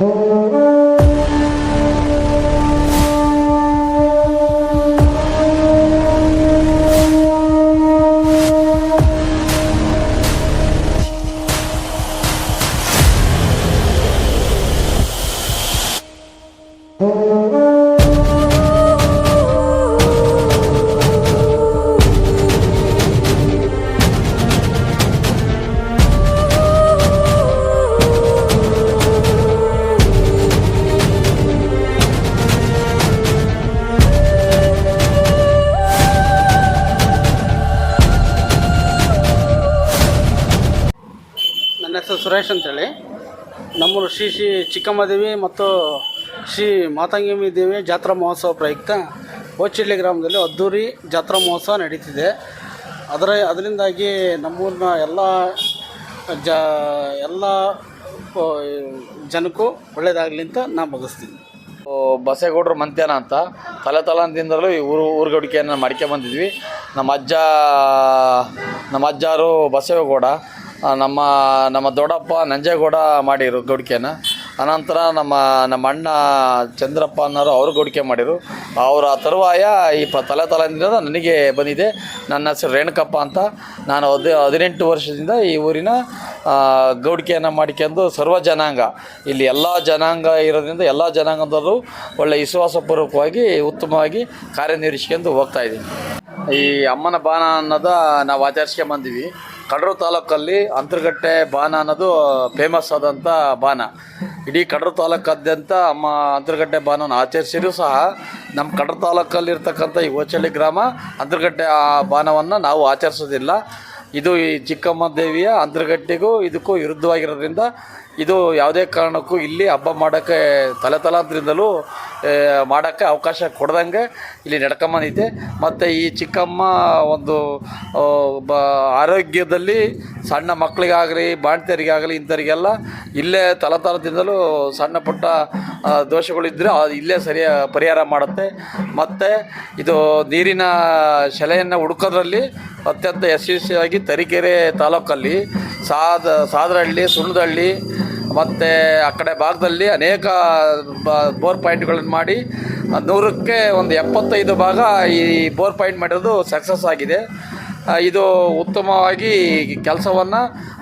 ನನ್ನ ಸುರೇಶ್ ಅಂತೇಳಿ. ನಮ್ಮೂರು ಶ್ರೀ ಶ್ರೀ ಚಿಕ್ಕಮ್ಮದೇವಿ ಮತ್ತು ಶ್ರೀ ಮಾತಂಗಿಮಿ ದೇವಿ ಜಾತ್ರಾ ಮಹೋತ್ಸವ ಪ್ರಯುಕ್ತ ಓಚಿಳ್ಳಿ ಗ್ರಾಮದಲ್ಲಿ ಅದ್ದೂರಿ ಜಾತ್ರಾ ಮಹೋತ್ಸವ ನಡೀತಿದೆ. ಅದರ ಅದರಿಂದಾಗಿ ನಮ್ಮೂರಿನ ಎಲ್ಲ ಜ ಎಲ್ಲ ಜನಕ್ಕೂ ಒಳ್ಳೆಯದಾಗಲಿ ಅಂತ ನಾನು ಬಯಸ್ತೀನಿ ಬಸೇಗೌಡರು ಮಂತ್ಯಾನ ಅಂತ. ತಲೆ ತಲಾಂತಿಂದಲೂ ಈ ಊರು ಊರುಗಡಿಕೆಯನ್ನು ಮಾಡ್ಕೊಂಬಂದಿದ್ವಿ ನಮ್ಮ ಅಜ್ಜ, ನಮ್ಮ ಅಜ್ಜಾರು ಬಸವೇಗೌಡ ನಮ್ಮ ನಮ್ಮ ದೊಡ್ಡಪ್ಪ ನಂಜೇಗೌಡ ಮಾಡಿರು ಗೌಡಿಕೆನ ಅನಂತರ ನಮ್ಮ ನಮ್ಮ ಅಣ್ಣ ಚಂದ್ರಪ್ಪ ಅನ್ನೋರು ಅವರು ಗೌಡಿಕೆ ಮಾಡಿರು. ಅವರ ತರುವಾಯ ಈ ಪ ತಲೆ ತಲೆಯಿಂದ ನನಗೆ ಬಂದಿದೆ. ನನ್ನ ಹೆಸರು ರೇಣುಕಪ್ಪ ಅಂತ. ನಾನು ಹದಿ, ಹದಿನೆಂಟು ವರ್ಷದಿಂದ ಈ ಊರಿನ ಗೌಡಿಕೆಯನ್ನು ಮಾಡಿಕೊಂಡು ಸರ್ವ ಜನಾಂಗ. ಇಲ್ಲಿ ಎಲ್ಲ ಜನಾಂಗ ಇರೋದ್ರಿಂದ ಎಲ್ಲ ಜನಾಂಗದವರು ಒಳ್ಳೆ ವಿಶ್ವಾಸಪೂರ್ವಕವಾಗಿ, ಉತ್ತಮವಾಗಿ ಕಾರ್ಯನಿರ್ವಹಿಸ್ಕೊಂಡು ಹೋಗ್ತಾ ಇದ್ದೀನಿ. ಈ ಅಮ್ಮನ ಬಾನ ಅನ್ನೋದ ನಾವು ಆಚರಿಸ್ಕೊಂಬಂದಿವಿ. ಕಡೂರು ತಾಲೂಕಲ್ಲಿ ಅಂತರ್ಗಟ್ಟೆ ಬಾನ ಅನ್ನೋದು ಫೇಮಸ್ ಆದಂಥ ಬಾನ. ಇಡೀ ಕಡೂರು ತಾಲೂಕಾದ್ಯಂತ ಅಮ್ಮ ಅಂತರಗಟ್ಟೆ ಬಾನವನ್ನು ಆಚರಿಸಿರೂ ಸಹ ನಮ್ಮ ಕಡೂರು ತಾಲೂಕಲ್ಲಿರ್ತಕ್ಕಂಥ ಈ ಓಚಳ್ಳಿ ಗ್ರಾಮ ಅಂತರಗಟ್ಟೆ ಆ ಬಾನವನ್ನು ನಾವು ಆಚರಿಸೋದಿಲ್ಲ. ಇದು ಈ ಚಿಕ್ಕಮ್ಮ ದೇವಿಯ ಅಂತರ್ಗಟ್ಟೆಗೂ ಇದಕ್ಕೂ ವಿರುದ್ಧವಾಗಿರೋದ್ರಿಂದ ಇದು ಯಾವುದೇ ಕಾರಣಕ್ಕೂ ಇಲ್ಲಿ ಹಬ್ಬ ಮಾಡೋಕ್ಕೆ ತಲೆ ತಲಾಂತರಿಂದಲೂ ಮಾಡೋಕ್ಕೆ ಅವಕಾಶ ಕೊಡ್ದಂಗೆ ಇಲ್ಲಿ ನಡ್ಕೊಂಬಂದೈತೆ ಮತ್ತು ಈ ಚಿಕ್ಕಮ್ಮ ಒಂದು ಬ, ಆರೋಗ್ಯದಲ್ಲಿ ಸಣ್ಣ ಮಕ್ಕಳಿಗಾಗಲಿ, ಬಾಣ್ತಿಯರಿಗಾಗಲಿ ಇಂಥವರಿಗೆಲ್ಲ ಇಲ್ಲೇ ತಲತಲದಿಂದಲೂ ಸಣ್ಣ ಪುಟ್ಟ ದೋಷಗಳಿದ್ದರೆ ಇಲ್ಲೇ ಸರಿಯ ಪರಿಹಾರ ಮಾಡುತ್ತೆ. ಮತ್ತು ಇದು ನೀರಿನ ಶೆಲೆಯನ್ನು ಹುಡುಕೋದ್ರಲ್ಲಿ ಅತ್ಯಂತ ಯಶಸ್ವಿಯಾಗಿ ತರೀಕೆರೆ ತಾಲೂಕಲ್ಲಿ, ಸಾದ, ಸಾದರಹಳ್ಳಿ, ಸುಣ್ಣದಹಳ್ಳಿ, ಮತ್ತು ಆ ಕಡೆ ಭಾಗದಲ್ಲಿ ಅನೇಕ ಬೋರ್ ಪಾಯಿಂಟ್ಗಳನ್ನು ಮಾಡಿ, ನೂರಕ್ಕೆ ಒಂದು ಎಪ್ಪತ್ತೈದು ಭಾಗ ಈ ಬೋರ್ ಪಾಯಿಂಟ್ ಮಾಡಿರೋದು ಸಕ್ಸಸ್ ಆಗಿದೆ. ಇದು ಉತ್ತಮವಾಗಿ ಕೆಲಸವನ್ನು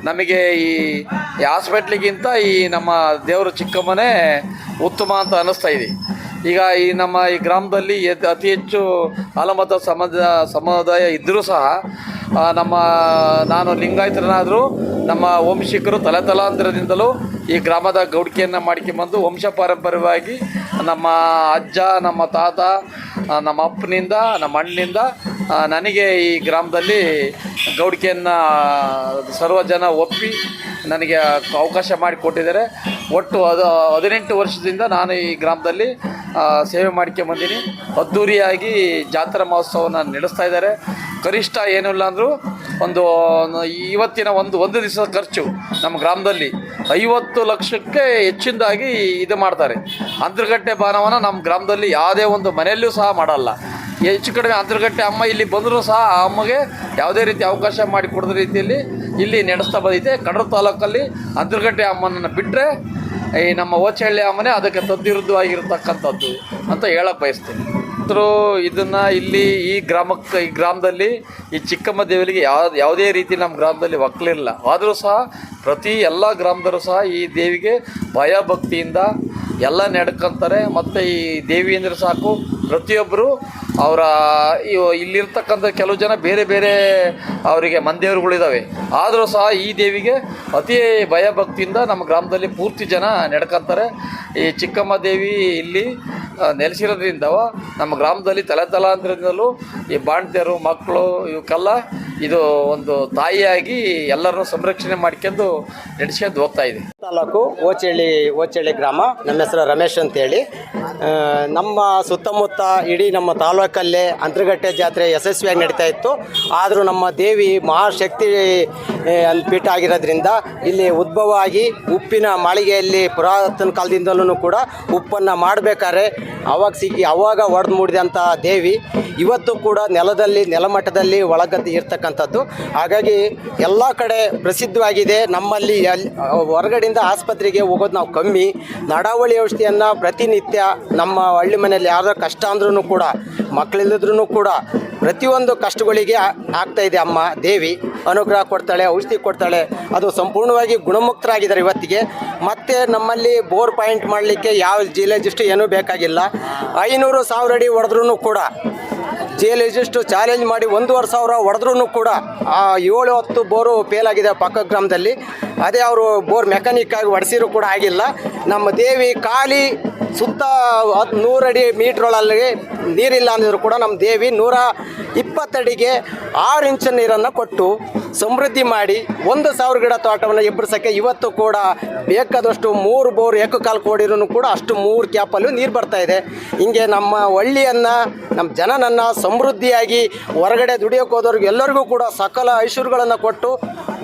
ನಮಗೆ ಈ ಹಾಸ್ಪಿಟ್ಲಿಗಿಂತ ಈ ನಮ್ಮ ದೇವರು ಚಿಕ್ಕಮ್ಮನೇ ಉತ್ತಮ ಅಂತ ಅನ್ನಿಸ್ತಾ ಇದೆ. ಈಗ ಈ ನಮ್ಮ ಈ ಗ್ರಾಮದಲ್ಲಿ ಅತಿ ಹೆಚ್ಚು ಆಲಮತ ಸಮಾಜ ಸಮುದಾಯ ಇದ್ದರೂ ಸಹ ನಮ್ಮ, ನಾನು ಲಿಂಗಾಯತರನಾದರೂ ನಮ್ಮ ವಂಶಿಕರು ತಲೆ ತಲಾಂತರದಿಂದಲೂ ಈ ಗ್ರಾಮದ ಗೌಡಿಕೆಯನ್ನು ಮಾಡ್ಕೊಂಬಂದು ವಂಶ ಪಾರಂಪರ್ಯವಾಗಿ ನಮ್ಮ ಅಜ್ಜ, ನಮ್ಮ ತಾತ ನಮ್ಮ ಅಪ್ಪನಿಂದ, ನಮ್ಮ ಅಣ್ಣನಿಂದ ನನಗೆ ಈ ಗ್ರಾಮದಲ್ಲಿ ಗೌಡಿಕೆಯನ್ನು ಸರ್ವ ಜನ ಒಪ್ಪಿ ನನಗೆ ಅವಕಾಶ ಮಾಡಿಕೊಟ್ಟಿದ್ದಾರೆ ಒಟ್ಟು ಅದು, ಹದಿನೆಂಟು ವರ್ಷದಿಂದ ನಾನು ಈ ಗ್ರಾಮದಲ್ಲಿ ಸೇವೆ ಮಾಡ್ಕೊಂಬಂದೀನಿ ಅದ್ಧೂರಿಯಾಗಿ ಜಾತ್ರಾ ಮಹೋತ್ಸವನ ನಡೆಸ್ತಾ ಇದ್ದಾರೆ. ಕನಿಷ್ಠ ಏನಿಲ್ಲ ಅಂದರೂ ಒಂದು ಇವತ್ತಿನ ಒಂದು ಒಂದು ದಿವಸದ ಖರ್ಚು ನಮ್ಮ ಗ್ರಾಮದಲ್ಲಿ ಐವತ್ತು ಲಕ್ಷಕ್ಕೆ ಹೆಚ್ಚಿನದಾಗಿ ಇದು ಮಾಡ್ತಾರೆ. ಅಂದ್ರಗಟ್ಟೆ ಬಾನವನ ನಮ್ಮ ಗ್ರಾಮದಲ್ಲಿ ಯಾವುದೇ ಒಂದು ಮನೆಯಲ್ಲೂ ಸಹ ಮಾಡಲ್ಲ. ಹೆಚ್ಚು ಕಡಿಮೆ ಅಂತರ್ಗಟ್ಟೆ ಅಮ್ಮ ಇಲ್ಲಿ ಬಂದರೂ ಸಹ ಆ ಅಮ್ಮಗೆ ಯಾವುದೇ ರೀತಿ ಅವಕಾಶ ಮಾಡಿಕೊಡದ ರೀತಿಯಲ್ಲಿ ಇಲ್ಲಿ ನಡೆಸ್ತಾ ಬಂದಿದೆ. ಕಡೂರು ತಾಲೂಕಲ್ಲಿ ಅಂತರ್ಗಟ್ಟೆ ಅಮ್ಮನನ್ನು ಬಿಟ್ಟರೆ ಈ ನಮ್ಮ ಓಚಹಳ್ಳಿ ಅಮ್ಮನೇ ಅದಕ್ಕೆ ತದ್ದಿರುದ್ಧವಾಗಿರ್ತಕ್ಕಂಥದ್ದು ಅಂತ ಹೇಳಕ್ಕೆ ಬಯಸ್ತೀನಿ. ಆದರೂ ಇದನ್ನು ಇಲ್ಲಿ ಈ ಗ್ರಾಮಕ್ಕೆ, ಈ ಗ್ರಾಮದಲ್ಲಿ ಈ ಚಿಕ್ಕಮ್ಮ ದೇವಿಗೆ ಯಾವ ಯಾವುದೇ ರೀತಿ ನಮ್ಮ ಗ್ರಾಮದಲ್ಲಿ ಒಕ್ಕಲಿಲ್ಲ. ಆದರೂ ಸಹ ಪ್ರತಿ ಎಲ್ಲ ಗ್ರಾಮದವರು ಸಹ ಈ ದೇವಿಗೆ ಭಯ ಭಕ್ತಿಯಿಂದ ಎಲ್ಲ ನಡ್ಕೊಂತಾರೆ. ಮತ್ತು ಈ ದೇವಿ ಅಂದರೆ ಸಾಕು ಪ್ರತಿಯೊಬ್ಬರು ಅವರ ಇಲ್ಲಿರ್ತಕ್ಕಂಥ ಕೆಲವು ಜನ ಬೇರೆ ಬೇರೆ ಅವರಿಗೆ ಮಂದೇವರುಗಳಿದ್ದಾವೆ ಆದರೂ ಸಹ ಈ ದೇವಿಗೆ ಅತಿ ಭಯ ಭಕ್ತಿಯಿಂದ ನಮ್ಮ ಗ್ರಾಮದಲ್ಲಿ ಪೂರ್ತಿ ಜನ ನಡ್ಕೊಂತಾರೆ. ಈ ಚಿಕ್ಕಮ್ಮ ದೇವಿ ಇಲ್ಲಿ ನೆಲೆಸಿರೋದ್ರಿಂದ ನಮ್ಮ ಗ್ರಾಮದಲ್ಲಿ ತಲೆ ತಲಾಂತರದಿಂದಲೂ ಈ ಬಾಣ್ತಿಯರು, ಮಕ್ಕಳು ಇವಕ್ಕೆಲ್ಲ ಇದು ಒಂದು ತಾಯಿಯಾಗಿ ಎಲ್ಲರನ್ನು ಸಂರಕ್ಷಣೆ ಮಾಡ್ಕೊಂಡು ನಡೆಸ್ಕೊಂಡು ಹೋಗ್ತಾ ಇದೆ. ತಾಲೂಕು ಓಚಳ್ಳಿ ಓಚಳ್ಳಿ ಗ್ರಾಮ. ನಮ್ಮ ಹೆಸರು ರಮೇಶ್ ಅಂತೇಳಿ. ನಮ್ಮ ಸುತ್ತಮುತ್ತ ಇಡೀ ನಮ್ಮ ತಾಲೂಕಲ್ಲೇ ಅಂತರ್ಗಟ್ಟೆ ಜಾತ್ರೆ ಯಶಸ್ವಿಯಾಗಿ ನಡೀತಾ ಇತ್ತು. ಆದರೂ ನಮ್ಮ ದೇವಿ ಮಹಾಶಕ್ತಿ ಅಲ್ಲಿ ಪೀಠ ಆಗಿರೋದ್ರಿಂದ ಇಲ್ಲಿ ಉದ್ಭವ ಆಗಿ ಉಪ್ಪಿನ ಮಾಳಿಗೆಯಲ್ಲಿ ಪುರಾತನ ಕಾಲದಿಂದಲೂ ಕೂಡ ಉಪ್ಪನ್ನು ಮಾಡಬೇಕಾದ್ರೆ ಅವಾಗ ಸಿಕ್ಕಿ, ಅವಾಗ ಒಡೆದು ಮೂಡಿದಂಥ ದೇವಿ. ಇವತ್ತು ಕೂಡ ನೆಲದಲ್ಲಿ, ನೆಲಮಟ್ಟದಲ್ಲಿ ಒಳಗದ್ದು ಇರ್ತಕ್ಕಂಥದ್ದು. ಹಾಗಾಗಿ ಎಲ್ಲ ಕಡೆ ಪ್ರಸಿದ್ಧವಾಗಿದೆ. ನಮ್ಮಲ್ಲಿ ಎಲ್, ಹೊರಗಡೆಯಿಂದ ಆಸ್ಪತ್ರೆಗೆ ಹೋಗೋದು ನಾವು ಕಮ್ಮಿ. ನಡಾವಳಿ ಔಷಧಿಯನ್ನು ಪ್ರತಿನಿತ್ಯ ನಮ್ಮ ಹಳ್ಳಿ ಮನೆಯಲ್ಲಿ ಯಾರೋ ಕಷ್ಟ ಅಂದ್ರೂ ಕೂಡ ಮಕ್ಕಳಿಲ್ಲದ್ರೂ ಕೂಡ ಪ್ರತಿಯೊಂದು ಕಷ್ಟಗಳಿಗೆ ಆಗ್ತಾ ಇದೆ ಅಮ್ಮ, ದೇವಿ. ಅನುಗ್ರಹ ಕೊಡ್ತಾಳೆ, ಔಷಧಿ ಕೊಡ್ತಾಳೆ. ಅದು ಸಂಪೂರ್ಣವಾಗಿ ಗುಣಮುಕ್ತರಾಗಿದ್ದಾರೆ ಇವತ್ತಿಗೆ. ಮತ್ತೆ ನಮ್ಮಲ್ಲಿ ಬೋರ್ ಪಾಯಿಂಟ್ ಮಾಡಲಿಕ್ಕೆ ಯಾವ ಜಿಯಾಲಜಿಸ್ಟ್ ಏನೂ ಬೇಕಾಗಿಲ್ಲ. ಐನೂರು ಸಾವಿರ ಅಡಿ ಹೊಡೆದ್ರೂ ಕೂಡ ಜಿಲೇಜಿಸ್ಟು ಚಾಲೆಂಜ್ ಮಾಡಿ ಒಂದೂವರೆ ಸಾವಿರ ಹೊಡೆದ್ರೂ ಕೂಡ, ಆ ಏಳು ಹತ್ತು ಬೋರು ಫೇಲ್ ಆಗಿದೆ ಪಕ್ಕ ಗ್ರಾಮದಲ್ಲಿ. ಅದೇ ಅವರು ಬೋರ್ ಮೆಕ್ಯಾನಿಕ್ ಆಗಿ ಹೊಡೆಸಿರೂ ಕೂಡ ಆಗಿಲ್ಲ. ನಮ್ಮ ದೇವಿ ಖಾಲಿ ಸುತ್ತ ಹತ್ತು ನೂರಡಿ ಮೀಟ್ರೊಳಲ್ಲಿ ನೀರಿಲ್ಲ ಅಂದಿದ್ರು ಕೂಡ ನಮ್ಮ ದೇವಿ ನೂರ ಇಪ್ಪತ್ತಡಿಗೆ ಆರು ಇಂಚು ನೀರನ್ನು ಕೊಟ್ಟು ಸಮೃದ್ಧಿ ಮಾಡಿ ಒಂದು ಸಾವಿರ ಗಿಡ ತೋಟವನ್ನು ಎಬ್ಬರಿಸೋಕ್ಕೆ ಇವತ್ತು ಕೂಡ ಬೇಕಾದಷ್ಟು ಮೂರು ಬೋರ್ ಏಕಕಾಲು ಕೋಡಿರೂ ಕೂಡ ಅಷ್ಟು ಮೂರು ಕ್ಯಾಪಲ್ಲೂ ನೀರು ಬರ್ತಾ ಇದೆ. ಹಿಂಗೆ ನಮ್ಮ ಹಳ್ಳಿಯನ್ನು, ನಮ್ಮ ಜನನನ್ನು ಸಮೃದ್ಧಿಯಾಗಿ ಹೊರಗಡೆ ದುಡಿಯೋಕೆ ಹೋದವ್ರಿಗೆ ಎಲ್ಲರಿಗೂ ಕೂಡ ಸಕಲ ಐಶ್ವರ್ಯಗಳನ್ನು ಕೊಟ್ಟು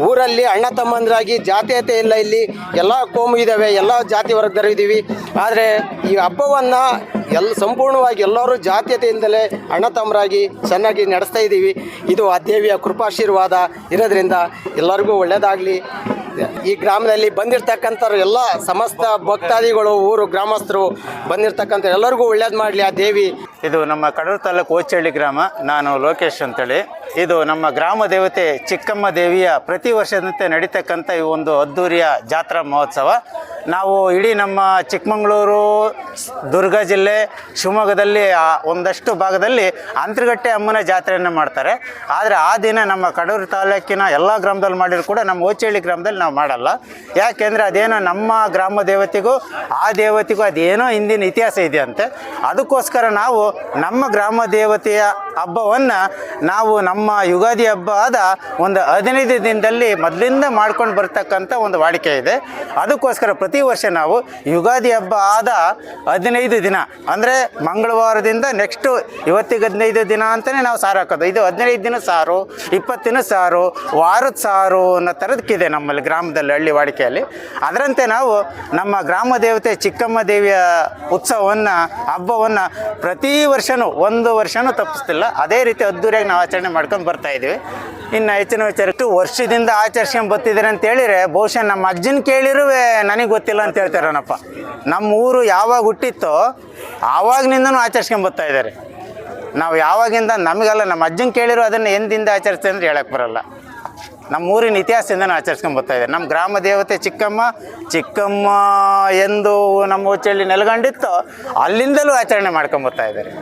ಊರಲ್ಲಿ ಅಣ್ಣ ತಮ್ಮಂದರಾಗಿ ಜಾತೀಯತೆ ಇಲ್ಲ ಇಲ್ಲಿ. ಎಲ್ಲ ಕೋಮು ಇದ್ದಾವೆ, ಎಲ್ಲ ಜಾತಿ ವರ್ಗದವರು ಇದ್ದೀವಿ. ಆದರೆ ಈ ಹಬ್ಬವನ್ನು ಎಲ್ಲ ಸಂಪೂರ್ಣವಾಗಿ ಎಲ್ಲರೂ ಜಾತೀಯತೆಯಿಂದಲೇ ಅಣ್ಣ ತಮ್ಮರಾಗಿ ಚೆನ್ನಾಗಿ ನಡೆಸ್ತಾ ಇದ್ದೀವಿ. ಇದು ಆ ದೇವಿಯ ಕೃಪಾಶೀರ್ವಾದ ಇರೋದ್ರಿಂದ ಎಲ್ಲರಿಗೂ ಒಳ್ಳೆಯದಾಗಲಿ ಈ ಗ್ರಾಮದಲ್ಲಿ ಬಂದಿರತಕ್ಕಂಥವ್ರು ಎಲ್ಲ ಸಮಸ್ತ ಭಕ್ತಾದಿಗಳು, ಊರು ಗ್ರಾಮಸ್ಥರು ಬಂದಿರತಕ್ಕಂಥ ಎಲ್ಲರಿಗೂ ಒಳ್ಳೇದು ಮಾಡಲಿ ಆ ದೇವಿ. ಇದು ನಮ್ಮ ಕಡೂರು ತಾಲೂಕು ಓಚಳ್ಳಿ ಗ್ರಾಮ. ನಾನು ಲೋಕೇಶ್ ಅಂತೇಳಿ. ಇದು ನಮ್ಮ ಗ್ರಾಮ ದೇವತೆ ಚಿಕ್ಕಮ್ಮ ದೇವಿಯ ಪ್ರತಿ ವರ್ಷದಂತೆ ನಡೀತಕ್ಕಂಥ ಈ ಒಂದು ಅದ್ದೂರಿಯ ಜಾತ್ರಾ ಮಹೋತ್ಸವ. ನಾವು ಇಡೀ ನಮ್ಮ ಚಿಕ್ಕಮಗಳೂರು, ದುರ್ಗ ಜಿಲ್ಲೆ, ಶಿವಮೊಗ್ಗದಲ್ಲಿ ಒಂದಷ್ಟು ಭಾಗದಲ್ಲಿ ಅಂತರಗಟ್ಟೆ ಅಮ್ಮನ ಜಾತ್ರೆಯನ್ನು ಮಾಡ್ತಾರೆ. ಆದರೆ ಆ ದಿನ ನಮ್ಮ ಕಡೂರು ತಾಲೂಕಿನ ಎಲ್ಲ ಗ್ರಾಮದಲ್ಲಿ ಮಾಡಿದ್ರು ಕೂಡ ನಮ್ಮ ಓಚೇಳ್ಳಿ ಗ್ರಾಮದಲ್ಲಿ ನಾವು ಮಾಡಲ್ಲ. ಯಾಕೆಂದರೆ ಅದೇನೋ ನಮ್ಮ ಗ್ರಾಮ ದೇವತೆಗೂ, ಆ ದೇವತೆಗೂ ಅದೇನೋ ಹಿಂದಿನ ಇತಿಹಾಸ ಇದೆ ಅಂತೆ ಅದಕ್ಕೋಸ್ಕರ ನಾವು ನಮ್ಮ ಗ್ರಾಮ ದೇವತೆಯ ಹಬ್ಬವನ್ನು ನಾವು ನಮ್ಮ ಯುಗಾದಿ ಹಬ್ಬ ಆದ ಒಂದು ಹದಿನೈದು ದಿನದಲ್ಲಿ ಮೊದಲಿಂದ ಮಾಡ್ಕೊಂಡು ಬರ್ತಕ್ಕಂಥ ಒಂದು ವಾಡಿಕೆ ಇದೆ. ಅದಕ್ಕೋಸ್ಕರ ಪ್ರತಿ ವರ್ಷ ನಾವು ಯುಗಾದಿ ಹಬ್ಬ ಆದ ಹದಿನೈದು ದಿನ. ಅಂದರೆ ಮಂಗಳವಾರದಿಂದ ನೆಕ್ಸ್ಟು ಇವತ್ತಿಗೆ ಹದಿನೈದು ದಿನ ಅಂತಲೇ ನಾವು ಸಾರು ಹಾಕೋದು. ಇದು ಹದಿನೈದು ದಿನ ಸಾರು ಇಪ್ಪತ್ತು ದಿನ ಸಾರು, ವಾರದ ಸಾರು ಅನ್ನೋ ಥರದಕ್ಕಿದೆ ನಮ್ಮಲ್ಲಿ ಗ್ರಾಮದಲ್ಲಿ ಹಳ್ಳಿ ವಾಡಿಕೆಯಲ್ಲಿ. ಅದರಂತೆ ನಾವು ನಮ್ಮ ಗ್ರಾಮ ದೇವತೆ ಚಿಕ್ಕಮ್ಮ ದೇವಿಯ ಉತ್ಸವವನ್ನು, ಹಬ್ಬವನ್ನು ಪ್ರತಿ ವರ್ಷವೂ ಒಂದು ವರ್ಷವೂ ತಪ್ಪಿಸ್ತಿಲ್ಲ. ಅದೇ ರೀತಿ ಅದ್ದೂರಿಯಾಗಿ ನಾವು ಆಚರಣೆ ಮಾಡ್ಕೊಂಡು ಬರ್ತಾ ಇದ್ದೀವಿ. ಇನ್ನು ಹೆಚ್ಚಿನ ವಿಚಾರ ಇಷ್ಟು ವರ್ಷದಿಂದ ಆಚರಿಸ್ಕೊಂಡು ಬರ್ತಿದ್ದೀರಿ ಅಂತ ಹೇಳಿದ್ರೆ ಬಹುಶಃ ನಮ್ಮ ಅಜ್ಜನ ಕೇಳಿರುವೆ ನನಗೆ ಗೊತ್ತಿಲ್ಲ ಅಂತ ಹೇಳ್ತಾರನಪ್ಪ. ನಮ್ಮ ಊರು ಯಾವಾಗ ಹುಟ್ಟಿತ್ತೋ ಆವಾಗಿನಿಂದನೂ ಆಚರಿಸ್ಕೊಂಡು ಬರ್ತಾ ಇದ್ದಾರೆ. ನಾವು ಯಾವಾಗಿಂದ ನಮಗೆಲ್ಲ, ನಮ್ಮ ಅಜ್ಜನ ಕೇಳಿರೋ ಅದನ್ನು ಎಂದಿಂದ ಆಚರಿಸ್ತೇವೆ ಅಂದ್ರೆ ಹೇಳಕ್ಕೆ ಬರಲ್ಲ. ನಮ್ಮ ಊರಿನ ಇತಿಹಾಸದಿಂದನೂ ಆಚರಿಸ್ಕೊಂಡು ಬರ್ತಾ ಇದೆ. ನಮ್ಮ ಗ್ರಾಮ ದೇವತೆ ಚಿಕ್ಕಮ್ಮ ಚಿಕ್ಕಮ್ಮ ಎಂದು ನಮ್ಮ ಉಚ್ಚಳ್ಳಿ ನೆಲೆಗೊಂಡಿತ್ತೋ ಅಲ್ಲಿಂದಲೂ ಆಚರಣೆ ಮಾಡ್ಕೊಂಡು ಬರ್ತಾ ಇದ್ದಾರೆ.